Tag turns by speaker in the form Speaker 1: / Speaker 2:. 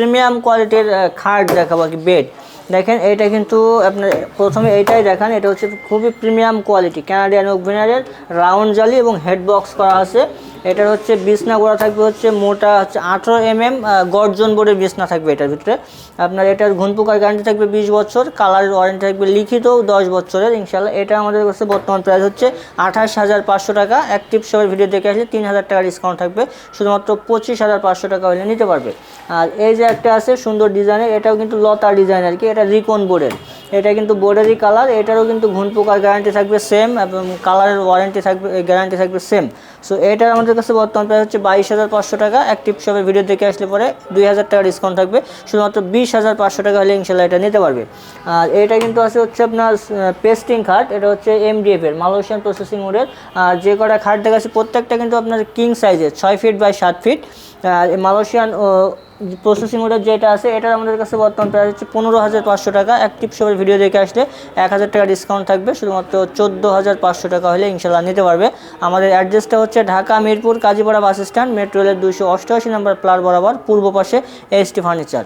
Speaker 1: Premium কোয়ালিটির খাট দেখাবো কি, বেড। দেখেন এটা কিন্তু আপনার প্রথমে এইটাই দেখান, এটা হচ্ছে খুবই প্রিমিয়াম কোয়ালিটি, ক্যানাডিয়ান ওভিনারের রাউন্ড জালি এবং হেড বক্স করা আছে। এটার হচ্ছে বিছনা গোড়া থাকবে হচ্ছে মোটা হচ্ছে আঠেরো এম এম গর্জন বোর্ডের বিছনা থাকবে এটার ভিতরে। আপনার এটার ঘুন পোকার গ্যারান্টি থাকবে বিশ বছর কালারের ওয়ারেন্টি থাকবে লিখিত দশ বছরের ইনশাল্লাহ এটা আমাদের কাছে বর্তমান প্রাইস হচ্ছে আঠাশ হাজার পাঁচশো টাকা। অ্যাক্টিভ সবের ভিডিও দেখে আসলে তিন হাজার টাকা ডিসকাউন্ট থাকবে, শুধুমাত্র পঁচিশ হাজার পাঁচশো টাকা হলে নিতে পারবে। আর এই যে একটা আছে সুন্দর ডিজাইনের, এটাও কিন্তু লতা ডিজাইন আর কি, এটা রিকন বোর্ডের। এটা কিন্তু বোর্ডেরই কালার, এটারও কিন্তু ঘুন পোকার গ্যারান্টি থাকবে সেম এবং কালারের ওয়ারেন্টি থাকবে গ্যারান্টি থাকবে সেম সো এটার আমাদের কাছে বর্তমান প্রাইস হচ্ছে বাইশ হাজার পাঁচশো টাকা। অ্যাক্টিভ শপের ভিডিও দেখে আসলে পরে দুই হাজার টাকা ডিসকাউন্ট থাকবে। শুধুমাত্র বিশ হাজার পাঁচশো টাকা হলে ইনশাল্লাহ এটা নিতে পারবে। আর এটা কিন্তু আছে হচ্ছে আপনার পেস্টিং খাট এটা হচ্ছে এমডিএফ এর মালয়েশিয়ান প্রসেসিং মোডের আর যে কটা খাট দেখাচ্ছে, প্রত্যেকটা কিন্তু আপনার কিং সাইজের ছয় ফিট বাই সাত ফিট মালয়েশিয়ান প্রসেসিং ওটার যেটা আছে এটা আমাদের কাছে বর্তমান প্রাইস হচ্ছে পনেরো হাজার পাঁচশো টাকা। অ্যাক্টিভ শপের ভিডিও দেখে আসলে এক হাজার টাকা ডিসকাউন্ট থাকবে, শুধুমাত্র চোদ্দ হাজার পাঁচশো টাকা হলে ইনশাল্লাহ নিতে পারবে। আমাদের অ্যাড্রেসটা হচ্ছে Dhaka Mirpur Kazipara bus stand metro রেলের দুশো অষ্টআশি নম্বর প্লার বরাবর, পূর্ব পাশে এসটি ফার্নিচার